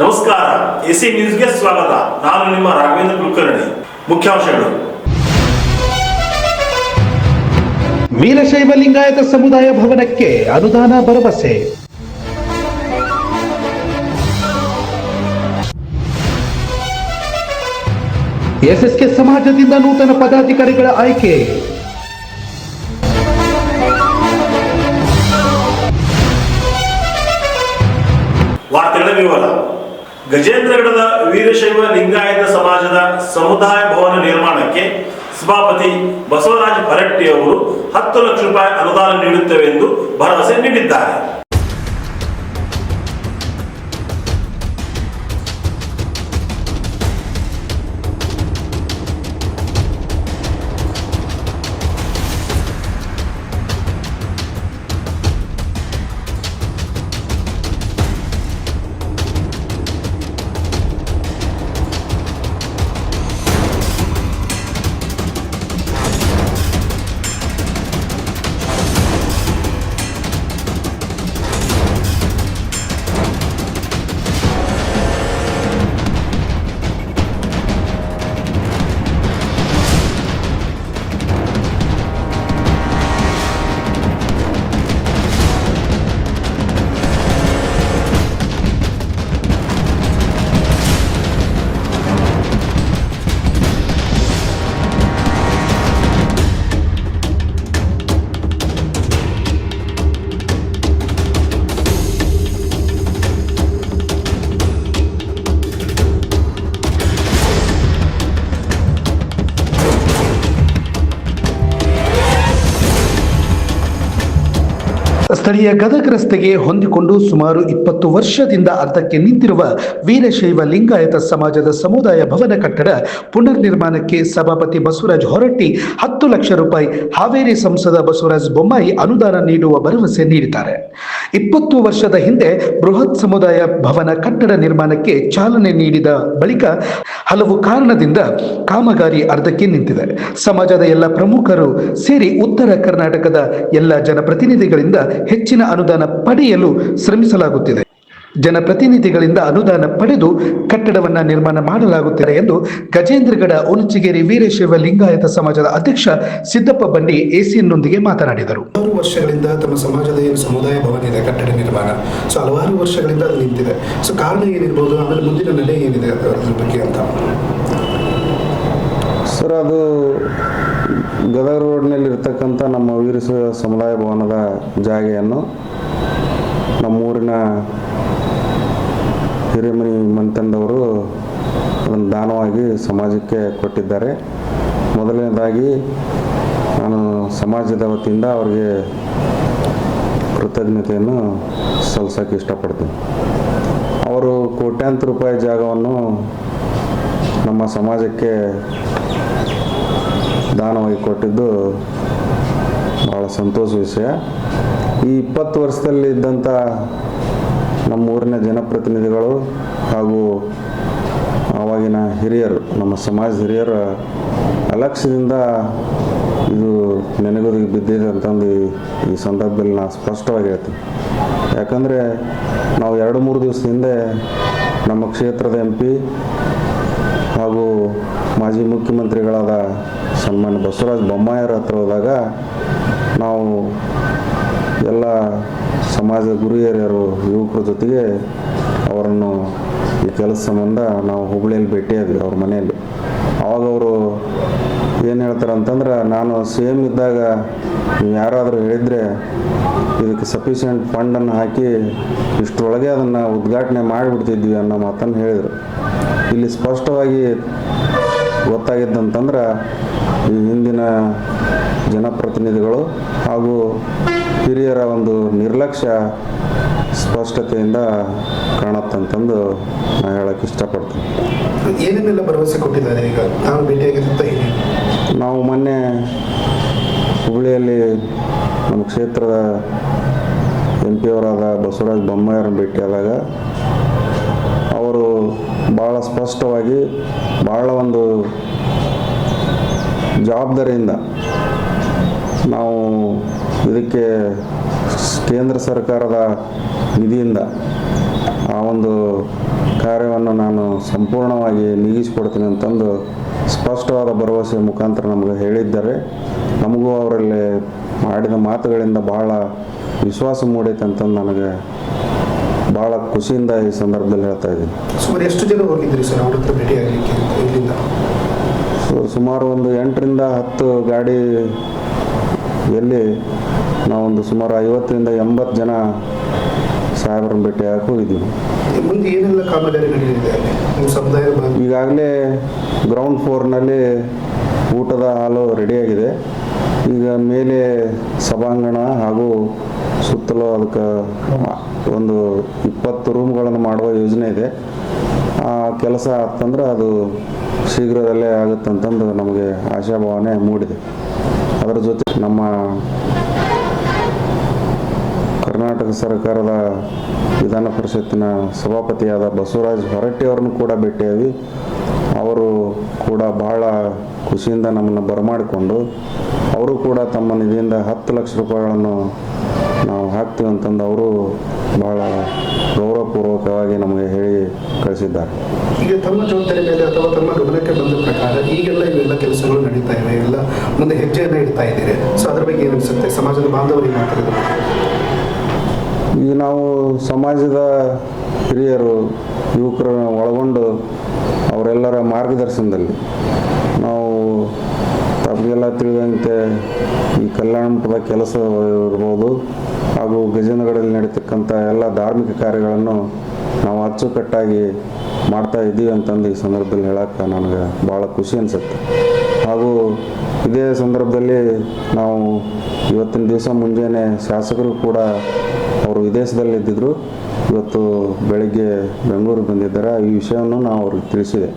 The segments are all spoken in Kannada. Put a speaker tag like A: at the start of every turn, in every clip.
A: ನಮಸ್ಕಾರ ಎಸಿ ನ್ಯೂಸ್ಗೆ ಸ್ವಾಗತ. ನಾನು ನಿಮ್ಮ ರಾಘವೇಂದ್ರ ಕುಲಕರ್ಣಿ. ಮುಖ್ಯಾಂಶಗಳು.
B: ವೀರಶೈವ ಲಿಂಗಾಯತ ಸಮುದಾಯ ಭವನಕ್ಕೆ ಅನುದಾನ ಭರವಸೆ. ಎಸ್ಎಸ್ಕೆ ಸಮಾಜದಿಂದ ನೂತನ ಪದಾಧಿಕಾರಿಗಳ ಆಯ್ಕೆ.
A: ಗಜೇಂದ್ರಗಡದ ವೀರಶೈವ ಲಿಂಗಾಯತ ಸಮಾಜದ ಸಮುದಾಯ ಭವನ ನಿರ್ಮಾಣಕ್ಕೆ ಸಭಾಪತಿ ಬಸವರಾಜ ಹೊರಟ್ಟಿ ಅವರು ಹತ್ತು ಲಕ್ಷ ರೂಪಾಯಿ ಅನುದಾನ ನೀಡುತ್ತೇವೆ ಎಂದು ಭರವಸೆ ನೀಡಿದ್ದಾರೆ.
B: ಸ್ಥಳೀಯ ಗದಗ ರಸ್ತೆಗೆ ಹೊಂದಿಕೊಂಡು ಸುಮಾರು ಇಪ್ಪತ್ತು ವರ್ಷದಿಂದ ಅರ್ಧಕ್ಕೆ ನಿಂತಿರುವ ವೀರಶೈವ ಲಿಂಗಾಯತ ಸಮಾಜದ ಸಮುದಾಯ ಭವನ ಕಟ್ಟಡ ಪುನರ್ ನಿರ್ಮಾಣಕ್ಕೆ ಸಭಾಪತಿ ಬಸವರಾಜ್ ಹೊರಟ್ಟಿ ಹತ್ತು ಲಕ್ಷ ರೂಪಾಯಿ ಹಾವೇರಿ ಸಂಸದ ಬಸವರಾಜ್ ಬೊಮ್ಮಾಯಿ ಅನುದಾನ ನೀಡುವ ಭರವಸೆ ನೀಡಿದ್ದಾರೆ. ಇಪ್ಪತ್ತು ವರ್ಷದ ಹಿಂದೆ ಬೃಹತ್ ಸಮುದಾಯ ಭವನ ಕಟ್ಟಡ ನಿರ್ಮಾಣಕ್ಕೆ ಚಾಲನೆ ನೀಡಿದ ಬಳಿಕ ಹಲವು ಕಾರಣದಿಂದ ಕಾಮಗಾರಿ ಅರ್ಧಕ್ಕೆ ನಿಂತಿದೆ. ಸಮಾಜದ ಎಲ್ಲ ಪ್ರಮುಖರು ಸೇರಿ ಉತ್ತರ ಕರ್ನಾಟಕದ ಎಲ್ಲ ಜನಪ್ರತಿನಿಧಿಗಳಿಂದ ಹೆಚ್ಚಿನ ಅನುದಾನ ಪಡೆಯಲು ಶ್ರಮಿಸಲಾಗುತ್ತಿದೆ. ಜನಪ್ರತಿನಿಧಿಗಳಿಂದ ಅನುದಾನ ಪಡೆದು ಕಟ್ಟಡವನ್ನ ನಿರ್ಮಾಣ ಮಾಡಲಾಗುತ್ತಿದೆ ಎಂದು ಗಜೇಂದ್ರಗಡ ಉಣಚಿಗೇರಿ ವೀರಶೈವ ಲಿಂಗಾಯತ ಸಮಾಜದ ಅಧ್ಯಕ್ಷ ಸಿದ್ದಪ್ಪ ಬಂಡಿ ಎಸಿಯನ್ನೊಂದಿಗೆ ಮಾತನಾಡಿದರು.
C: ಹಲವಾರು ವರ್ಷಗಳಿಂದ ತಮ್ಮ ಸಮಾಜದ ಏನು ಸಮುದಾಯ ಭವನ ಇದೆ ಕಟ್ಟಡ ನಿರ್ಮಾಣ. ಸೊ ಹಲವಾರು ವರ್ಷಗಳಿಂದ ಅದು ನಿಂತಿದೆ. ಸೊ ಕಾರಣ ಏನಿರ್ಬೋದು ಆಮೇಲೆ ಮುಂದಿನ ನೆಲೆ ಏನಿದೆ ಅದರ ಬಗ್ಗೆ ಅಂತ.
D: ಸರ್ ಅದು ಗದಗ ರೋಡ್ನಲ್ಲಿ ಇರ್ತಕ್ಕಂಥ ನಮ್ಮ ವೀರಶೈವ ಸಮುದಾಯ ಭವನದ ಜಾಗೆಯನ್ನು ನಮ್ಮೂರಿನ ಹಿರೇಮನಿ ಮಂತಂದವರು ಅದನ್ನು ದಾನವಾಗಿ ಸಮಾಜಕ್ಕೆ ಕೊಟ್ಟಿದ್ದಾರೆ. ಮೊದಲನೇದಾಗಿ ನಾನು ಸಮಾಜದ ವತಿಯಿಂದ ಅವರಿಗೆ ಕೃತಜ್ಞತೆಯನ್ನು ಸಲ್ಲಿಸೋಕೆ ಇಷ್ಟಪಡ್ತೀನಿ. ಅವರು ಕೋಟ್ಯಾಂತರ ರೂಪಾಯಿ ಜಾಗವನ್ನು ನಮ್ಮ ಸಮಾಜಕ್ಕೆ ದಾನವಾಗಿ ಕೊಟ್ಟಿದ್ದು ಭಾಳ ಸಂತೋಷ ವಿಷಯ. ಈ ಇಪ್ಪತ್ತು ವರ್ಷದಲ್ಲಿ ಇದ್ದಂಥ ನಮ್ಮ ಊರಿನ ಜನಪ್ರತಿನಿಧಿಗಳು ಹಾಗೂ ಆವಾಗಿನ ಹಿರಿಯರು, ನಮ್ಮ ಸಮಾಜದ ಹಿರಿಯರ ಅಲಕ್ಷ್ಯದಿಂದ ಇದು ನೆನೆಗುದಿಗೆ ಬಿದ್ದಿದೆ ಅಂತಂದು ಈ- ಸಂದರ್ಭದಲ್ಲಿ ನಾನು ಸ್ಪಷ್ಟವಾಗಿ ಹೇಳ್ತೀನಿ. ಯಾಕಂದರೆ ನಾವು ಎರಡು ಮೂರು ದಿವಸ ಹಿಂದೆ ನಮ್ಮ ಕ್ಷೇತ್ರದ ಎಂ ಪಿ ಹಾಗೂ ಮಾಜಿ ಮುಖ್ಯಮಂತ್ರಿಗಳಾದ ಸನ್ಮಾನ್ಯ ಬಸವರಾಜ ಬೊಮ್ಮಾಯರ ಹತ್ರ ಹೋದಾಗ ನಾವು ಎಲ್ಲ ಸಮಾಜದ ಗುರು ಹಿರಿಯರು ಯುವಕರ ಜೊತೆಗೆ ಅವರನ್ನು ಈ ಕೆಲಸ ಸಂಬಂಧ ನಾವು ಹುಬ್ಬಳ್ಳಿಯಲ್ಲಿ ಭೇಟಿಯಾದ್ವಿ ಅವ್ರ ಮನೆಯಲ್ಲಿ. ಆವಾಗ ಅವರು ಏನು ಹೇಳ್ತಾರೆ ಅಂತಂದ್ರೆ, ನಾನು ಸೇಮ್ ಇದ್ದಾಗ ನೀವು ಯಾರಾದರೂ ಹೇಳಿದರೆ ಇದಕ್ಕೆ ಸಫಿಷಿಯೆಂಟ್ ಫಂಡನ್ನು ಹಾಕಿ ಇಷ್ಟರೊಳಗೆ ಅದನ್ನು ಉದ್ಘಾಟನೆ ಮಾಡಿಬಿಡ್ತಿದ್ವಿ ಅನ್ನೋ ಮಾತನ್ನು ಹೇಳಿದರು. ಇಲ್ಲಿ ಸ್ಪಷ್ಟವಾಗಿ ಗೊತ್ತಾಗಿದ್ದಂತಂದ್ರೆ ಈ ಹಿಂದಿನ ಜನಪ್ರತಿನಿಧಿಗಳು ಹಾಗೂ ಹಿರಿಯರ ಒಂದು ನಿರ್ಲಕ್ಷ್ಯ ಸ್ಪಷ್ಟತೆಯಿಂದ ಕಾಣತ್ತಂತಂದು ನಾ ಹೇಳಕ್ಕೆ ಇಷ್ಟಪಡ್ತೀನಿ.
C: ಏನೇನೆಲ್ಲ ಭರವಸೆ ಕೊಟ್ಟಿದ್ದಾರೆ ಈಗ? ನಾನು ಭೇಟಿಯಾಗಿದ್ದಂತ
D: ನಾವು ಮೊನ್ನೆ ಹುಬ್ಬಳ್ಳಿಯಲ್ಲಿ ನಮ್ಮ ಕ್ಷೇತ್ರದ ಎಂ ಪಿ ಅವರಾದ ಬಸವರಾಜ ಬೊಮ್ಮಾಯಿಯವ್ರನ್ನ ಭೇಟಿಯಾದಾಗ ಭಾಳ ಸ್ಪಷ್ಟವಾಗಿ ಭಾಳ ಒಂದು ಜವಾಬ್ದಾರಿಯಿಂದ ನಾವು ಇದಕ್ಕೆ ಕೇಂದ್ರ ಸರ್ಕಾರದ ನಿಧಿಯಿಂದ ಆ ಒಂದು ಕಾರ್ಯವನ್ನು ನಾನು ಸಂಪೂರ್ಣವಾಗಿ ನೀಗಿಸಿಕೊಡ್ತೀನಿ ಅಂತಂದು ಸ್ಪಷ್ಟವಾದ ಭರವಸೆ ಮುಖಾಂತರ ನಮಗೆ ಹೇಳಿದ್ದಾರೆ. ನಮಗೂ ಅವರಲ್ಲಿ ಮಾಡಿದ ಮಾತುಗಳಿಂದ ಬಹಳ ವಿಶ್ವಾಸ ಮೂಡೈತೆ ಅಂತಂದು ನನಗೆ ಭಾಳ ಖುಷಿಯಿಂದ ಈ ಸಂದರ್ಭದಲ್ಲಿ ಹೇಳ್ತಾ ಇದ್ದೀನಿ.
C: ಸುಮಾರು ಎಷ್ಟು ಜನ ಹೋಗಿದ್ರಿ ಸರ್ ಅವ್ರ ಹತ್ರ ಭೇಟಿ ಆಗಲಿಕ್ಕೆ ಇಲ್ಲಿಂದ?
D: ಸೊ ಸುಮಾರು ಒಂದು ಎಂಟರಿಂದ ಹತ್ತು ಗಾಡಿ ಎಲ್ಲಿ ನಾವೊಂದು ಸುಮಾರು ಐವತ್ತರಿಂದ ಎಂಬತ್ತು ಜನ ಸಾಹೇಬರನ್ನು ಭೇಟಿ ಹಾಕಿ ಹೋಗಿದ್ದೀವಿ.
C: ಮುಂದೆ ಏನೆಲ್ಲ ಕಾಮಗಾರಿ ನಡೆಯಲಿದೆ
D: ಈಗಾಗಲೇ ಗ್ರೌಂಡ್ ಫ್ಲೋರ್ನಲ್ಲಿ ಊಟದ ಹಾಲು ರೆಡಿಯಾಗಿದೆ ಈಗ ಮೇಲೆ ಸಭಾಂಗಣ ಹಾಗೂ ಸುತ್ತಲೂ ಅದಕ್ಕೆ ಒಂದು ಇಪ್ಪತ್ತು ರೂಮ್ಗಳನ್ನು ಮಾಡುವ ಯೋಜನೆ ಇದೆ. ಆ ಕೆಲಸ ಆತಂದ್ರೆ ಅದು ಶೀಘ್ರದಲ್ಲೇ ಆಗುತ್ತಂತಂದು ನಮಗೆ ಆಶಾಭಾವನೆ ಮೂಡಿದೆ. ಅದರ ಜೊತೆ ನಮ್ಮ ಕರ್ನಾಟಕ ಸರ್ಕಾರದ ವಿಧಾನ ಪರಿಷತ್ತಿನ ಸಭಾಪತಿಯಾದ ಬಸವರಾಜ್ ಹೊರಟ್ಟಿ ಅವರನ್ನು ಕೂಡ ಭೇಟಿಯಾಗಿ ಅವರು ಕೂಡ ಬಹಳ ಖುಷಿಯಿಂದ ನಮ್ಮನ್ನು ಬರಮಾಡಿಕೊಂಡು ಅವರು ಕೂಡ ತಮ್ಮ ನಿಧಿಯಿಂದ ಹತ್ತು ಲಕ್ಷ ರೂಪಾಯಿಗಳನ್ನು ನಾವು ಹಾಕ್ತೀವಿ ಅಂತಂದು ಅವರು ಬಹಳ ಗೌರವಪೂರ್ವಕವಾಗಿ ನಮಗೆ ಹೇಳಿ ಕಳಿಸಿದ್ದಾರೆ.
C: ಈಗ ತಮ್ಮ ಜವಾಬ್ದಾರಿ ಮೇಲೆ ಅಥವಾ ತಮ್ಮ ಗಮನಕ್ಕೆ ಬಂದ ಪ್ರಕಾರ ಈಗೆಲ್ಲ ಇವೆಲ್ಲ ಕೆಲಸಗಳು ನಡೀತಾ ಇವೆ ಎಲ್ಲ ಮುಂದೆ ಹೆಜ್ಜೆಯನ್ನು ಇಡ್ತಾ ಇದ್ದೀರಿ. ಸೊ ಅದ್ರ ಬಗ್ಗೆ ಏನು ಅನಿಸುತ್ತೆ ಸಮಾಜದ ಬಾಂಧವರು ಏನು ಮಾಡ್ತಾರೆ ಇದ್ರ ಬಗ್ಗೆ?
D: ಈಗ ನಾವು ಸಮಾಜದ ಹಿರಿಯರು ಯುವಕರನ್ನು ಒಳಗೊಂಡು ಅವರೆಲ್ಲರ ಮಾರ್ಗದರ್ಶನದಲ್ಲಿ ನಾವು ತಮಗೆಲ್ಲ ತಿಳಿದಂತೆ ಈ ಕಲ್ಯಾಣ ಮಠದ ಕೆಲಸ ಇರ್ಬೋದು. ಹಾಗೂ ಗಜೇಂದ್ರಗಡದಲ್ಲಿ ನಡೀತಕ್ಕಂಥ ಎಲ್ಲ ಧಾರ್ಮಿಕ ಕಾರ್ಯಗಳನ್ನು ನಾವು ಅಚ್ಚುಕಟ್ಟಾಗಿ ಮಾಡ್ತಾ ಇದ್ದೀವಿ ಅಂತಂದು ಈ ಸಂದರ್ಭದಲ್ಲಿ ಹೇಳಕ್ಕೆ ನನಗೆ ಭಾಳ ಖುಷಿ ಅನಿಸುತ್ತೆ. ಹಾಗೂ ಇದೇ ಸಂದರ್ಭದಲ್ಲಿ ನಾವು ಇವತ್ತಿನ ದಿವಸ ಮುಂಜಾನೆ ಶಾಸಕರು ಕೂಡ ಅವರು ವಿದೇಶದಲ್ಲಿ ಇದ್ದಿದ್ರು. ಇವತ್ತು ಬೆಳಿಗ್ಗೆ ಬೆಂಗಳೂರಿಗೆ ಬಂದಿದ್ದಾರೆ. ಈ ವಿಷಯವನ್ನು ನಾವು ಅವ್ರಿಗೆ ತಿಳಿಸಿದೆ.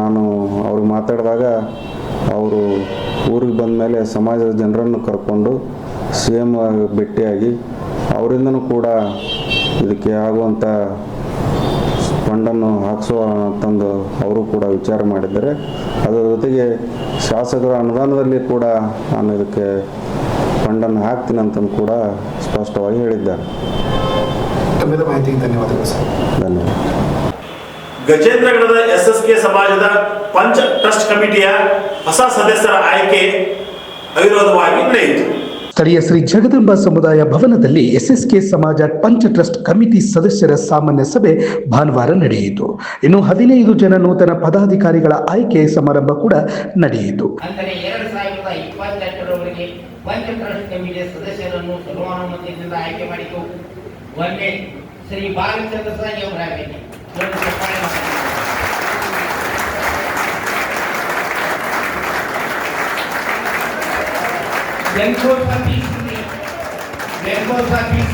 D: ನಾನು ಅವ್ರಿಗೆ ಮಾತಾಡಿದಾಗ ಅವರು ಊರಿಗೆ ಬಂದ ಮೇಲೆ ಸಮಾಜದ ಜನರನ್ನು ಕರ್ಕೊಂಡು ಸಿ ಎಂ ಭೇಟಿಯಾಗಿ ಅವರಿಂದನೂ ಕೂಡ ಇದಕ್ಕೆ ಆಗುವಂಥ ಫಂಡನ್ನು ಹಾಕಿಸುವ ಅಂತಂದು ಅವರು ಕೂಡ ವಿಚಾರ ಮಾಡಿದ್ದಾರೆ. ಅದರ ಜೊತೆಗೆ ಶಾಸಕರ ಅನುದಾನದಲ್ಲಿ ಕೂಡ ನಾನು ಇದಕ್ಕೆ ಫಂಡನ್ನು ಹಾಕ್ತೀನಿ ಅಂತಂದು ಕೂಡ ಸ್ಪಷ್ಟವಾಗಿ ಹೇಳಿದ್ದಾರೆ.
C: ತಮ್ಮೆಲ್ಲ ಮಾಹಿತಿಗೆ ಧನ್ಯವಾದಗಳು
D: ಧನ್ಯವಾದ.
A: ಗಜೇಂದ್ರಗಡದ ಎಸ್ ಎಸ್ ಕೆ ಸಮಾಜದ ಪಂಚ ಟ್ರಸ್ಟ್ ಕಮಿಟಿಯ ಹೊಸ ಸದಸ್ಯರ ಆಯ್ಕೆ ಅವಿರೋಧವಾಗಿ ನಡೆಯಿತು
B: ಸ್ಥಳೀಯ ಶ್ರೀ ಜಗದಂಬ ಸಮುದಾಯ ಭವನದಲ್ಲಿ ಎಸ್ಎಸ್ಕೆ ಸಮಾಜ ಪಂಚ ಟ್ರಸ್ಟ್ ಕಮಿಟಿ ಸದಸ್ಯರ ಸಾಮಾನ್ಯ ಸಭೆ ಭಾನುವಾರ ನಡೆಯಿತು. ಇನ್ನು ಹದಿನೈದು ಜನ ನೂತನ ಪದಾಧಿಕಾರಿಗಳ ಆಯ್ಕೆ ಸಮಾರಂಭ ಕೂಡ ನಡೆಯಿತು.
E: ಅಂದರೆ ಎರಡು ಸಾವಿರದ ಇಪ್ಪತ್ತೆಂಟರವರೆಗೆ ಪಂಚ ಟ್ರಸ್ಟ್ ಕಮಿಟಿಯ ಸದಸ್ಯರನ್ನು ಸರ್ವಾನುಮತದಿಂದ ಆಯ್ಕೆ ಮಾಡಿತು. ಶ್ರೀ ಬಾಲಚಂದ್ರ ಸಾಯಿ ನೋಡಿ ಚಪ್ಪಾಳೆ ಮಾಡಿ. ವೆಂಕೋಟ ಪಿ. ಸಿಂಗ್ರಿ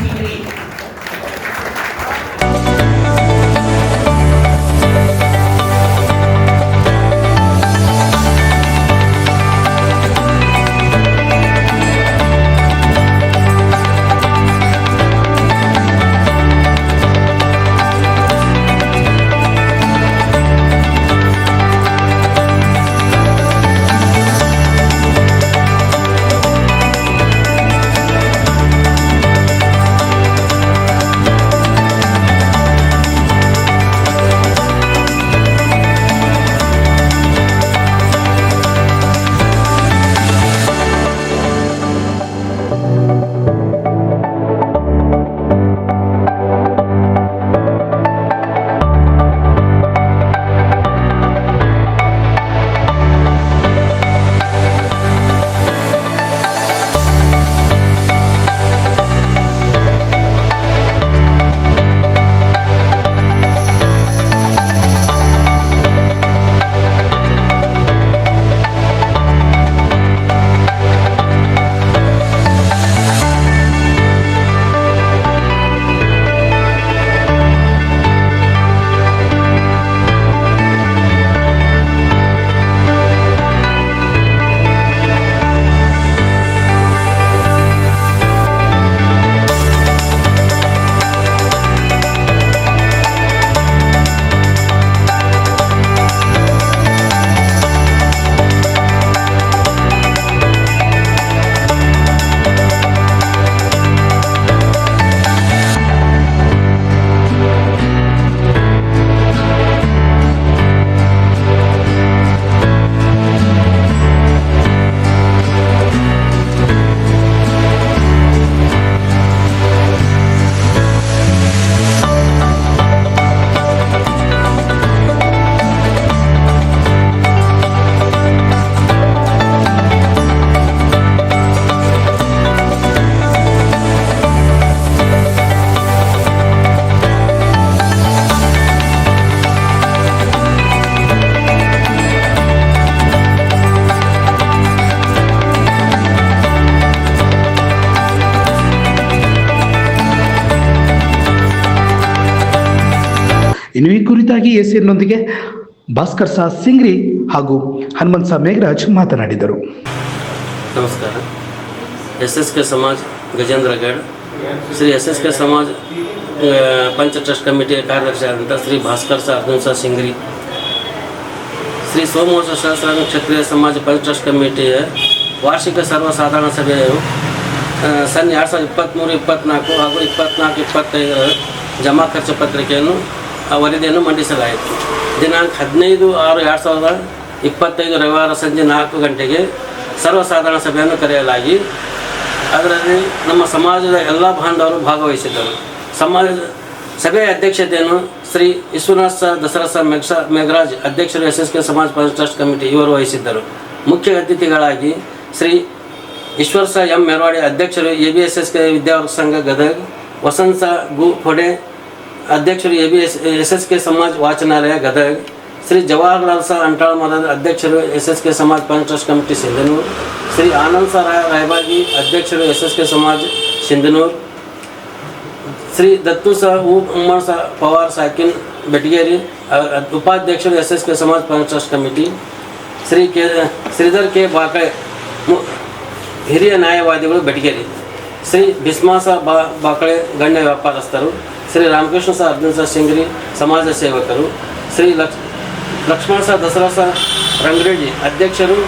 B: ಇನ್ನು ಈ ಕುರಿತಾಗಿ ಎಸಿಯನ್ನೊಂದಿಗೆ ಭಾಸ್ಕರ್ ಸಾ ಸಿಂಗ್ರಿ ಹಾಗೂ ಹನುಮಂತ್ ಸಾ ಮೇಘರಾಜ್ ಮಾತನಾಡಿದರು.
F: ನಮಸ್ಕಾರ. S S K Samaj, Gajendragad. Shri S S K Samaj ಪಂಚ ಟ್ರಸ್ಟ್ ಕಮಿಟಿಯ ಕಾರ್ಯದರ್ಶಿ ಆದಂಥ ಶ್ರೀ ಭಾಸ್ಕರ್ ಸಾ ಅರ್ಜುನ್ ಸಾ ಸಿಂಗ್ರಿ. ಶ್ರೀ ಸೋಮವಾರ ಸಹಸ್ರಾಂಗ ಕ್ಷತ್ರಿಯ ಸಮಾಜ ಪಂಚ ಟ್ರಸ್ಟ್ ಕಮಿಟಿಯ ವಾರ್ಷಿಕ ಸರ್ವಸಾಧಾರಣ ಸಭೆಯು ಸನ್ ಎರಡು ಸಾವಿರದ ಇಪ್ಪತ್ತ್ಮೂರು ಇಪ್ಪತ್ತ್ನಾಲ್ಕು ಹಾಗೂ ಇಪ್ಪತ್ತ್ನಾಲ್ಕು ಇಪ್ಪತ್ತೈದರ ಜಮಾ ಖರ್ಚು ಪತ್ರಿಕೆಯನ್ನು ವರದಿಯನ್ನು ಮಂಡಿಸಲಾಯಿತು. ದಿನಾಂಕ ಹದಿನೈದು ಆರು ಎರಡು ಸಾವಿರದ ಇಪ್ಪತ್ತೈದು ರವಿವಾರ ಸಂಜೆ ನಾಲ್ಕು ಗಂಟೆಗೆ ಸರ್ವಸಾಧಾರಣ ಸಭೆಯನ್ನು ಕರೆಯಲಾಗಿ, ಅದರಲ್ಲಿ ನಮ್ಮ ಸಮಾಜದ ಎಲ್ಲ ಬಾಂಧವರು ಭಾಗವಹಿಸಿದ್ದರು. ಸಮಾಜ ಸಭೆಯ ಅಧ್ಯಕ್ಷತೆಯನ್ನು ಶ್ರೀ ವಿಶ್ವನಾಥ್ ಸರ್ ದಸರಾ ಸರ್ ಮೆಗ್ಸ ಮೇಘರಾಜ್ ಅಧ್ಯಕ್ಷರು S S K Samaj trust committee ಇವರು ವಹಿಸಿದ್ದರು. ಮುಖ್ಯ ಅತಿಥಿಗಳಾಗಿ ಶ್ರೀ ಈಶ್ವರ್ ಎಂ ಮೆರವಾಡಿ ಅಧ್ಯಕ್ಷರು A B S S K ವಿದ್ಯಾವರ್ಗ ಸಂಘ ಗದಗ್, ವಸಂತ ಗು ಫೊಡೆ ಅಧ್ಯಕ್ಷರು A B S S S K Samaj ವಾಚನಾಲಯ Gadag Shri Jawaharlal ಸ ಅಂಟಾಳ ಮರದ ಅಧ್ಯಕ್ಷರು ಎಸ್ ಎಸ್ ಕೆ ಸಮಾಜ್ ಪಂಚ ಟ್ರಸ್ಟ್ ಕಮಿಟಿ ಸಿಂಧನೂರು ಶ್ರೀ ಆನಂದ್ ಸ ರಾಯ ರಾಯಬಾಗಿ ಅಧ್ಯಕ್ಷರು S S K Samaj Sindhanur Shri Dattu ಸ ಉ ಉಮ್ಮರ್ ಸ ಪವಾರ್ ಸಾಕಿನ್ ಬೆಟಗೇರಿ ಅ- ಅ- ಉಪಾಧ್ಯಕ್ಷರು ಎಸ್ ಎಸ್ ಕೆ ಸಮಾಜ್ ಪಂಚ trust committee Shri K Shridhar K Bakale ಮು- ಹಿರಿಯ ನ್ಯಾಯವಾದಿಗಳು ಬೆಟಗೇರಿ ಶ್ರೀ ಬಿಸ್ಮಾಸ ಬಾ ಬಾಕಳೆ ಗಣ್ಯ ವ್ಯಾಪಾರಸ್ಥರು ಶ್ರೀ ರಾಮಕೃಷ್ಣ ಸರ್ ಅರ್ಜುನ್ ಸರ್ ಸಿಂಗ್ರಿ ಸಮಾಜ ಸೇವಕರು, ಶ್ರೀ ಲಕ್ಷ ಲಕ್ಷ್ಮಣ ಸರ್ ದಸರಾ ಸರ್ ರಂಗರೆಡ್ಡಿ ಅಧ್ಯಕ್ಷರು,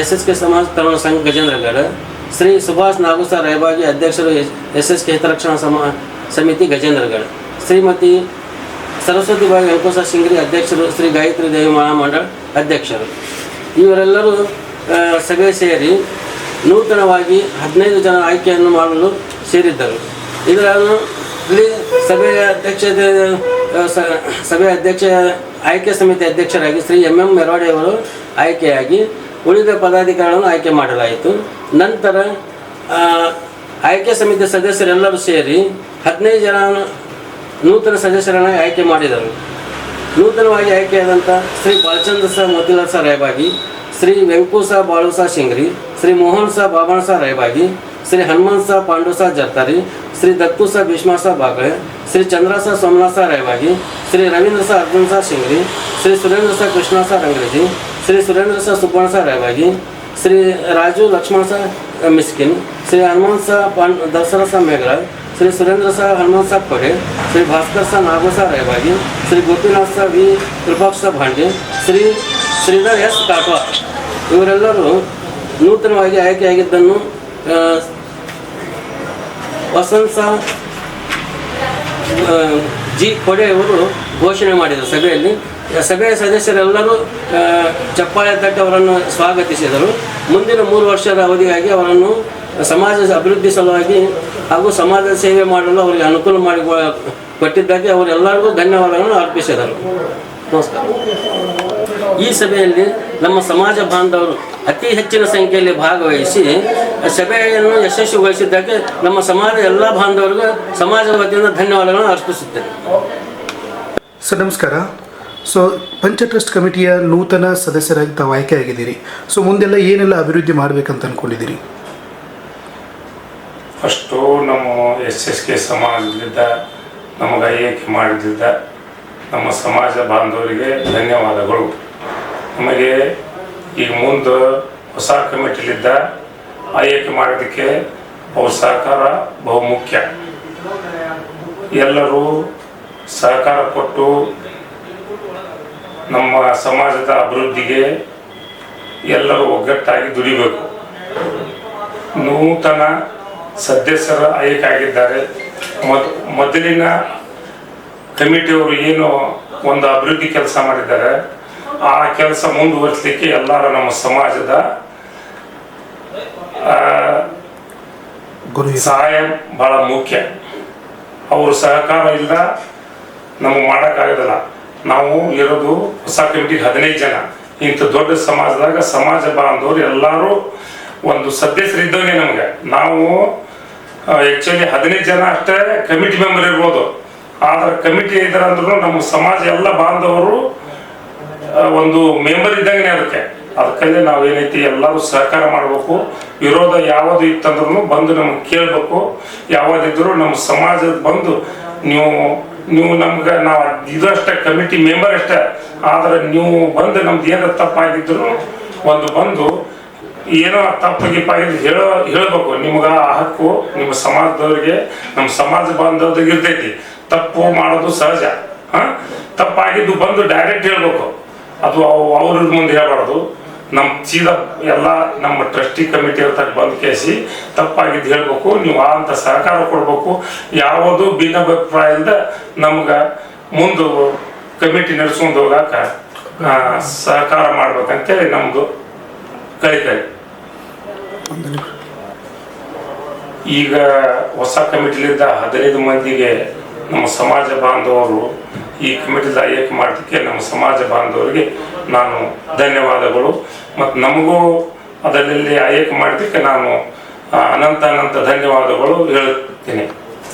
F: ಎಸ್ ಎಸ್ ಕೆ ಸಮಾಜ ತರುಣ ಸಂಘ ಗಜೇಂದ್ರಗಢ, ಶ್ರೀ ಸುಭಾಷ್ ನಾಗು ಸರ್ ರಾಯಬಾಗಿ ಅಧ್ಯಕ್ಷರು ಎಸ್ ಎಸ್ ಕೆ ಹಿತರಕ್ಷಣಾ ಸಮಾ ಸಮಿತಿ ಗಜೇಂದ್ರಗಢ. ಶ್ರೀಮತಿ ಸರಸ್ವತಿ ಬಾಯಿ ವೆಂಕೋಸ ಸಿಂಗ್ರಿ ಅಧ್ಯಕ್ಷರು ಶ್ರೀ ಗಾಯತ್ರಿ ದೇವಿ ಮಹಾಮಂಡಳ ಅಧ್ಯಕ್ಷರು. ಇವರೆಲ್ಲರೂ ಸಭೆ ಸೇರಿ ನೂತನವಾಗಿ ಹದಿನೈದು ಜನ ಆಯ್ಕೆಯನ್ನು ಮಾಡಲು ಸೇರಿದ್ದರು. ಇಲ್ಲಿ ಸಭೆಯ ಅಧ್ಯಕ್ಷತೆ ಸಭೆಯ ಅಧ್ಯಕ್ಷ, ಆಯ್ಕೆ ಸಮಿತಿ ಅಧ್ಯಕ್ಷರಾಗಿ ಶ್ರೀ ಎಂ ಎಂ ಅವರು ಆಯ್ಕೆಯಾಗಿ ಉಳಿದ ಪದಾಧಿಕಾರಿಗಳನ್ನು ಆಯ್ಕೆ ಮಾಡಲಾಯಿತು. ನಂತರ ಆಯ್ಕೆ ಸಮಿತಿ ಸದಸ್ಯರೆಲ್ಲರೂ ಸೇರಿ ಹದಿನೈದು ಜನ ನೂತನ ಸದಸ್ಯರನ್ನು ಆಯ್ಕೆ ಮಾಡಿದರು. ನೂತನವಾಗಿ ಆಯ್ಕೆಯಾದಂಥ ಶ್ರೀ ಬಾಲಚಂದ್ರ ಸಹ ಮೋತಿಲಾಲ್ ಸಾ ರಾಯಬಾಗಿ, ಶ್ರೀ ಬಾಳು ಸಾ ಶಿಂಗ್ರಿ, ಶ್ರೀ ಮೋಹನ್ ಸಾ ಬಾಬಾಣ ಸಾ ರಾಯಬಾಗಿ ಶ್ರೀ ಹನುಮಂತ್ ಸ ಪಾಂಡು ಸ ಜರ್ತಾರಿ ಶ್ರೀ ದತ್ತು ಸ ಭೀಷ್ಮ ಸ ಬಾಗಳೆ ಶ್ರೀ ಚಂದ್ರ ಸ ಸೋಮನಾಥ್ ಸ ರಾಯಬಾಗಿ ಶ್ರೀ ರವೀಂದ್ರ ಸ ಅರ್ಜುನ್ ಸ ಶಿಂಗ್ರಿ ಶ್ರೀ ಸುರೇಂದ್ರ ಸ ಕೃಷ್ಣ ಸ ರಂಗ್ರೆಜಿ ಶ್ರೀ ಸುರೇಂದ್ರ ಸ ಸುಬ್ಬಣ್ಣ ಸ ರಾಯಬಾಗಿ ಶ್ರೀ ರಾಜು ಲಕ್ಷ್ಮಣ ಸ ಮಿಸ್ಕಿನ್ ಶ್ರೀ ಹನುಮಂತ್ ಸ ಪಾಂಡ್ ದಸರಾ ಸ ಮೇಘರಾಜ್ ಶ್ರೀ ಸುರೇಂದ್ರ ಸ ಹನುಮಂತ ಸ ಕೊಡೆ ಶ್ರೀ ಭಾಸ್ಕರ್ ಸ ನಾಗು ಸ ರಾಯಬಾಗಿ ಶ್ರೀ ಗೋಪಿನಾಥ್ ಸ ವಿ ಕೃಪಾಕ್ಷ ಸ ಭಾಂಡೆ ಶ್ರೀ ಶ್ರೀಧರ್ ಎಸ್ ಕಾಟ್ವಾ ಇವರೆಲ್ಲರೂ ನೂತನವಾಗಿ ಆಯ್ಕೆಯಾಗಿದ್ದನ್ನು ಆ, ವಸಂತ್ ಜಿ ಕೊಡೆಯವರು ಘೋಷಣೆ ಮಾಡಿದರು ಸಭೆಯಲ್ಲಿ. ಸಭೆಯ ಸದಸ್ಯರೆಲ್ಲರೂ ಚಪ್ಪಾಳೆ ತಟ್ಟಿ ಅವರನ್ನು ಸ್ವಾಗತಿಸಿದರು. ಮುಂದಿನ ಮೂರು ವರ್ಷದ ಅವಧಿಗಾಗಿ ಅವರನ್ನು ಸಮಾಜದ ಅಭಿವೃದ್ಧಿ ಸಲುವಾಗಿ ಹಾಗೂ ಸಮಾಜದ ಸೇವೆ ಮಾಡಲು ಅವರಿಗೆ ಅನುಕೂಲ ಮಾಡಿ ಕೊಟ್ಟಿದ್ದಕ್ಕೆ ಅವರೆಲ್ಲರಿಗೂ ಧನ್ಯವಾದಗಳನ್ನು ಅರ್ಪಿಸಿದರು. ನಮಸ್ಕಾರ. ಈ ಸಭೆಯಲ್ಲಿ ನಮ್ಮ ಸಮಾಜ ಬಾಂಧವರು ಅತಿ ಹೆಚ್ಚಿನ ಸಂಖ್ಯೆಯಲ್ಲಿ ಭಾಗವಹಿಸಿ ಸಭೆಯನ್ನು ಯಶಸ್ವಿಗೊಳಿಸಿದ್ದಕ್ಕೆ ನಮ್ಮ ಸಮಾಜ ಎಲ್ಲ ಬಾಂಧವರಿಗೂ ಸಮಾಜದ ವತಿಯಿಂದ ಧನ್ಯವಾದಗಳನ್ನು ಅರ್ಪಿಸುತ್ತೇನೆ.
C: ಸರ್ ನಮಸ್ಕಾರ. ಸೊ ಪಂಚ ಟ್ರಸ್ಟ್ ಕಮಿಟಿಯ ನೂತನ ಸದಸ್ಯರಾಗಿ ತಾವು ಆಯ್ಕೆಯಾಗಿದ್ದೀರಿ ಸೊ ಮುಂದೆಲ್ಲ ಏನೆಲ್ಲ ಅಭಿವೃದ್ಧಿ ಮಾಡಬೇಕಂತ ಅಂದ್ಕೊಂಡಿದ್ದೀರಿ
G: ಫಸ್ಟು ನಮ್ಮ ಎಸ್ ಎಸ್ ಕೆ ಸಮಾಜದಿಂದ ನಮಗೆ ಆಯ್ಕೆ ಮಾಡಿದ್ದ? ನಮ್ಮ ಸಮಾಜ ಬಾಂಧವರಿಗೆ ಧನ್ಯವಾದಗಳು. ನಮಗೆ ಈಗ ಮುಂದೆ ಹೊಸ ಕಮಿಟಿಲಿದ್ದ ಆಯ್ಕೆ ಮಾಡೋದಕ್ಕೆ ಅವ್ರ ಸಹಕಾರ ಬಹುಮುಖ್ಯ ಎಲ್ಲರೂ ಸಹಕಾರ ಕೊಟ್ಟು ನಮ್ಮ ಸಮಾಜದ ಅಭಿವೃದ್ಧಿಗೆ ಎಲ್ಲರೂ ಒಗ್ಗಟ್ಟಾಗಿ ದುಡಿಬೇಕು. ನೂತನ ಸದಸ್ಯರ ಆಯ್ಕೆ ಆಗಿದ್ದಾರೆ. ಮೊದ್, ಮೊದಲಿನ ಕಮಿಟಿಯವರು ಏನು ಒಂದು ಅಭಿವೃದ್ಧಿ ಕೆಲಸ ಮಾಡಿದ್ದಾರೆ ಆ ಕೆಲಸ ಮುಂದುವರಿಸಲಿಕ್ಕೆ ಎಲ್ಲರ ನಮ್ಮ ಸಮಾಜದ ಸಹಾಯ ಬಹಳ ಮುಖ್ಯ. ಅವರು ಸಹಕಾರ ಇಲ್ಲ ನಮಗೆ ಮಾಡೋಕ್ಕಾಗೋದಿಲ್ಲ ನಾವು ಇರೋದು ಹೊಸ ಕಮಿಟಿಗೆ ಹದಿನೈದು ಜನ. ಇಂಥ ದೊಡ್ಡ ಸಮಾಜದಾಗ ಸಮಾಜ ಬಾಂಧವರು ಎಲ್ಲರೂ ಒಂದು ಸದಸ್ಯರಿದ್ದವೇ ನಮಗೆ. ನಾವು ಆ್ಯಕ್ಚುಲಿ ಹದಿನೈದು ಜನ ಅಷ್ಟೇ ಕಮಿಟಿ ಮೆಂಬರ್ ಇರ್ಬೋದು. ಆದ್ರೆ ಕಮಿಟಿ ಇದ್ರಂದ್ರೂ ನಮ್ಮ ಸಮಾಜ ಎಲ್ಲ ಬಾಂಧವರು ಒಂದು ಮೆಂಬರ್ ಇದ್ದಂಗೆ ಅದಕ್ಕೆ ಅದಕ್ಕಲ್ಲೇ ನಾವು ಏನೈತಿ ಎಲ್ಲರೂ ಸಹಕಾರ ಮಾಡಬೇಕು. ವಿರೋಧ ಯಾವುದು ಇತ್ತಂದ್ರೂ ಬಂದು ನಮ್ಗೆ ಕೇಳಬೇಕು. ಯಾವ್ದಿದ್ರು ನಮ್ಮ ಸಮಾಜದ ಬಂದು ನೀವು ನೀವು ನಮ್ಗೆ, ನಾವು ಇದಷ್ಟೇ ಕಮಿಟಿ ಮೆಂಬರ್ ಅಷ್ಟೇ. ಆದ್ರೆ ನೀವು ಬಂದು ನಮ್ದು ಏನಾರ ತಪ್ಪಾಗಿದ್ರು ಒಂದು ಬಂದು ಏನೋ ತಪ್ಪು ಗಿಪ್ಪಾಗಿದ್ದು ಹೇಳೋ, ಹೇಳ್ಬೇಕು. ನಿಮ್ಗೆ ಆ ಹಕ್ಕು ನಿಮ್ಮ ಸಮಾಜದವ್ರಿಗೆ ನಮ್ಮ ಸಮಾಜ ಬಾಂಧವ್ರಿಗೆ ಇರ್ತೈತಿ. ತಪ್ಪು ಮಾಡೋದು ಸಹಜ. ಹಾ? ತಪ್ಪಾಗಿದ್ದು ಬಂದು ಡೈರೆಕ್ಟ್ ಹೇಳ್ಬೇಕು. ಅದು ಅವ್- ಅವ್ರ ಮುಂದೆ ಹೇಳ್ಬಾರ್ದು. ನಮ್ಮ ಸೀದಾ ಎಲ್ಲ ನಮ್ಮ ಟ್ರಸ್ಟಿ ಕಮಿಟಿ ಇರ್ತಕ್ಕ ಬಂದು ಕೇಸಿ ತಪ್ಪಾಗಿದ್ದು ಹೇಳ್ಬೇಕು. ನೀವು ಅಂತ ಸಹಕಾರ ಕೊಡ್ಬೇಕು. ಯಾವುದು ಭಿನ್ನಾಭಿಪ್ರಾಯದಿಂದ ನಮ್ಗೆ ಮುಂದೆ ಕಮಿಟಿ ನಡೆಸ್ಕೊಂಡು ಹೋಗಾಕ ಸಹಕಾರ ಮಾಡ್ಬೇಕಂತೇಳಿ ನಮ್ದು ಕಳಿಕಳಿ ಈಗ ಹೊಸ ಕಮಿಟಿಲಿದ್ದ ಹದಿನೈದು ಮಂದಿಗೆ ನಮ್ಮ ಸಮಾಜ ಬಾಂಧವರು ಈ ಕಮಿಟಿದ ಆಯ್ಕೆ ಮಾಡೋದಕ್ಕೆ ನಮ್ಮ ಸಮಾಜ ಬಾಂಧವರಿಗೆ ನಾನು ಧನ್ಯವಾದಗಳು. ಮತ್ತು ನಮಗೂ ಅದರಲ್ಲಿ ಆಯ್ಕೆ ಮಾಡೋದಕ್ಕೆ ನಾನು ಅನಂತ ಅನಂತ ಧನ್ಯವಾದಗಳು ಹೇಳುತ್ತೇನೆ.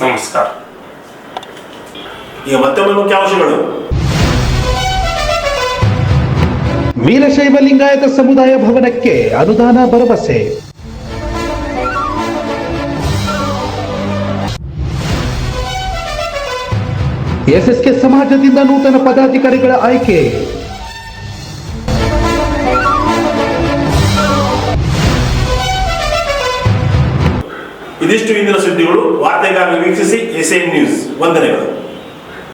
G: ನಮಸ್ಕಾರ.
A: ಈಗ ಮತ್ತೊಮ್ಮೆ ಮುಖ್ಯಾಂಶಗಳು
B: ವೀರಶೈವ ಲಿಂಗಾಯತ ಸಮುದಾಯ ಭವನಕ್ಕೆ ಅನುದಾನ ಭರವಸೆ. ಎಸ್ಎಸ್ಕೆ ಸಮಾಜದಿಂದ ನೂತನ ಪದಾಧಿಕಾರಿಗಳ ಆಯ್ಕೆ.
A: ಇದಿಷ್ಟು ಇಂದಿನ ಸುದ್ದಿಗಳು. ವಾರ್ತೆಗಾಗಿ ವೀಕ್ಷಿಸಿ ಎಸ್ಎನ್ ನ್ಯೂಸ್. ವಂದನೆಗಳು.